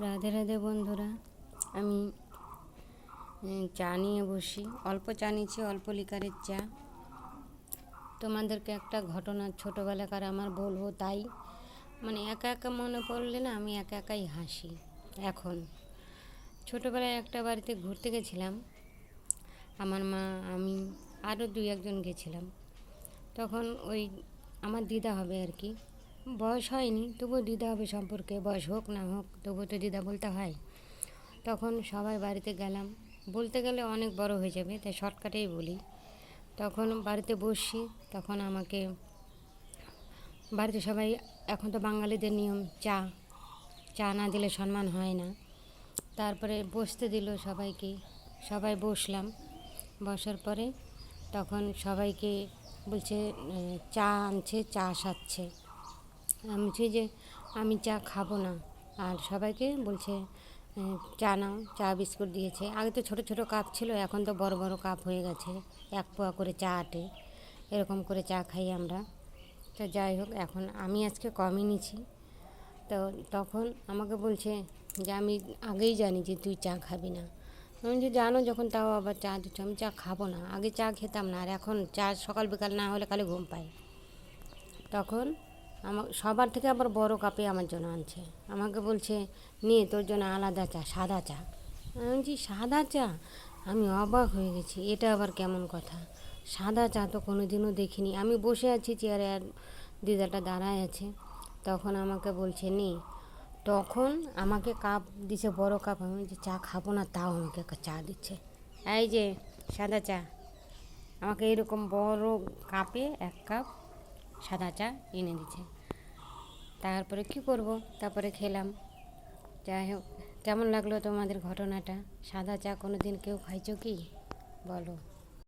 রাধে রাধে বন্ধুরা। আমি চা নিয়ে বসি। অল্প চা নিচ্ছি, অল্প লিকারের চা। তোমাদেরকে একটা ঘটনা ছোটোবেলাকার আমার বলব, তাই। মানে একা একা মনে পড়লে না, আমি একা একাই হাসি। এখন, ছোটোবেলায় একটা বাড়িতে ঘুরতে গেছিলাম। আমার মা, আমি, আরও দুই একজন গেছিলাম। তখন ওই, আমার দিদা হবে আর কি। বয়স হয়নি, তবু দিদা হবে সম্পর্কে, বয়স হোক না হোক, তবুও তো দিদা বলতে হয়। তখন সবাই বাড়িতে গেলাম। বলতে গেলে অনেক বড় হয়ে যাবে, তাই শর্টকাটেই বলি। তখন বাড়িতে বসছি, তখন আমাকে বাড়িতে সবাই, এখন তো বাঙালিদের নিয়ম, চা চা না দিলে সম্মান হয় না। তারপরে বসতে দিল সবাইকে, সবাই বসলাম। বসার পরে তখন সবাইকে বলছে চা আনছে, চা সাচ্ছে আমি বলছি যে, আমি চা খাব না। আর সবাইকে বলছে চা নাও। চা বিস্কুট দিয়েছে। আগে তো ছোট ছোট কাপ ছিল, এখন তো বড় বড় কাপ হয়ে গেছে। এক পোয়া করে চা আটে। এরকম করে চা খাই আমরা। তো যাই হোক, এখন আমি আজকে কমই নিছি। তো তখন আমাকে বলছে যে, আমি আগেই জানি যে তুই চা খাবি না। আমি যে জানো, যখন তাও আবার চা দিচ্ছ, আমি চা খাব না। আগে চা খেতাম না, আর এখন চা সকাল বিকাল না হলে খালি ঘুম পাই তখন আমার, সবার থেকে আবার বড় কাপে আমার জন্য আনছে। আমাকে বলছে নিয়ে তোর জন্য আলাদা চা, সাদা চা। আমি বলছি, সাদা চা? আমি অবাক হয়ে গেছি, এটা আবার কেমন কথা? সাদা চা তো কোনো দিনও দেখিনি। আমি বসে আছি, চেয়ারে, আর দিদাটা দাঁড়ায় আছে। তখন আমাকে বলছে, নে। তখন আমাকে কাপ দিছে, বড় কাপ। আমি বলছি, চা খাব না, তাও আমাকে চা দিচ্ছে। এই যে, সাদা চা। আমাকে এরকম বড় কাপে এক কাপ সাদা চা এনে দিচ্ছে তারপরে কি করব? তারপরে খেলাম। যাই হোক, কেমন লাগল তোমাদের ঘটনাটা? সাদা চা কোনো দিন কেউ খাইছো কি? বলো।